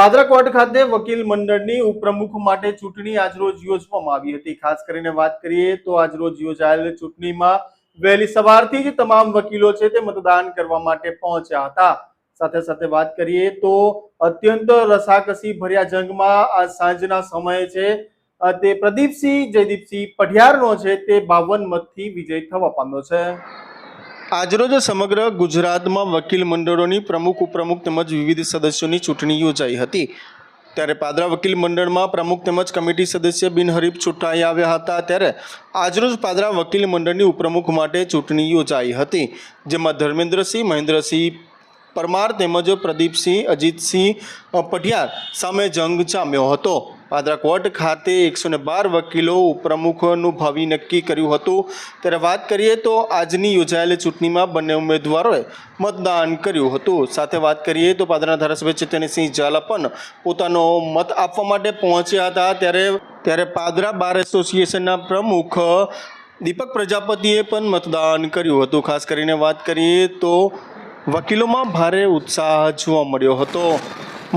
પાદરા ખાતે વકીલ મંડળની ઉપપ્રમુખ માટે ચૂંટણી આજરોજ યોજવામાં આવી હતી. ખાસ કરીને વાત કરીએ તો આજરોજ યોજાયેલ ચૂંટણીમાં વહેલી સવારથી જ તમામ વકીલો છે તે મતદાન કરવા માટે પહોંચ્યા હતા. સાથે સાથે વાત કરીએ તો અત્યંત રસાકસી ભર્યા જંગમાં આ સાંજના સમયે છે તે પ્રદીપસિંહ, જયદીપસિંહ પઢિયારનો છે તે બાવન મતથી વિજય થવા પામ્યો છે. આજરોજ સમગ્ર ગુજરાતમાં વકીલ મંડળોની પ્રમુખ, ઉપપ્રમુખ તેમજ વિવિધ સદસ્યોની ચૂંટણી યોજાઈ હતી. ત્યારે પાદરા વકીલ મંડળમાં પ્રમુખ તેમજ કમિટી સદસ્ય બિનહરીફ ચૂંટાઈ આવ્યા હતા. ત્યારે આજરોજ પાદરા વકીલ મંડળની ઉપપ્રમુખ માટે ચૂંટણી યોજાઈ હતી, જેમાં ધર્મેન્દ્રસિંહ, મહેન્દ્રસિંહ પરમાર તેમજ પ્રદીપસિંહ, અજીતસિંહ પઢિયાર સામે જંગ જામ્યો હતો. પાદરા કોર્ટ ખાતે એકસો બાર વકીલો ઉપપ્રમુખનું ભાવિ નક્કી કર્યું હતું. ત્યારે વાત કરીએ તો આજની યોજાયેલી ચૂંટણીમાં બંને ઉમેદવારોએ મતદાન કર્યું હતું. સાથે વાત કરીએ તો પાદરાના ધારાસભ્ય ચેતનસિંહ ઝાલા પણ પોતાનો મત આપવા માટે પહોંચ્યા હતા. ત્યારે ત્યારે પાદરા બાર એસોસિએશનના પ્રમુખ દીપક પ્રજાપતિએ પણ મતદાન કર્યું હતું. ખાસ કરીને વાત કરીએ તો વકીલોમાં ભારે ઉત્સાહ જોવા મળ્યો હતો.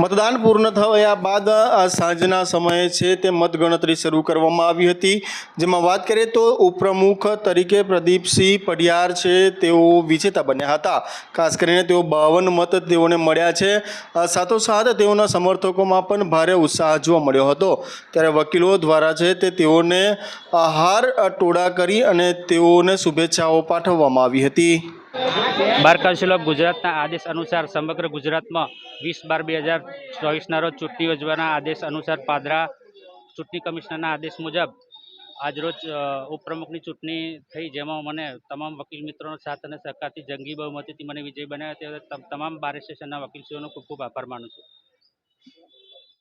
મતદાન પૂર્ણ થયા બાદ આ સાંજના સમયે છે તે મતગણતરી શરૂ કરવામાં આવી હતી. જેમાં વાત કરીએ તો ઉપપ્રમુખ તરીકે પ્રદીપસિંહ પડિયાર છે, તેઓ વિજેતા બન્યા હતા. ખાસ કરીને તેઓ બાવન મત તેઓને મળ્યા છે. સાથોસાથ તેઓના સમર્થકોમાં પણ ભારે ઉત્સાહ જોવા મળ્યો હતો. ત્યારે વકીલો દ્વારા છે તે તેઓને હાર ટોળા કરી અને તેઓને શુભેચ્છાઓ પાઠવવામાં આવી હતી. બાર કાઉન્સિલ ઓફ ગુજરાતના આદેશ અનુસાર સમગ્ર ગુજરાતમાં વીસ બાર બે હજાર ચોવીસના રોજ ચૂંટણી યોજવાના આદેશ અનુસાર પાદરા ચૂંટણી કમિશનરના આદેશ મુજબ આજરોજ ઉપપ્રમુખની ચૂંટણી થઈ જેમાં મને તમામ વકીલ મિત્રોનો સાથ અને સહકારથી જંગી બહુમતીથી મને વિજય બનાવ્યો તમામ બાર સ્ટેશનના વકીલશ્રીઓનો ખૂબ ખૂબ આભાર માનું છું.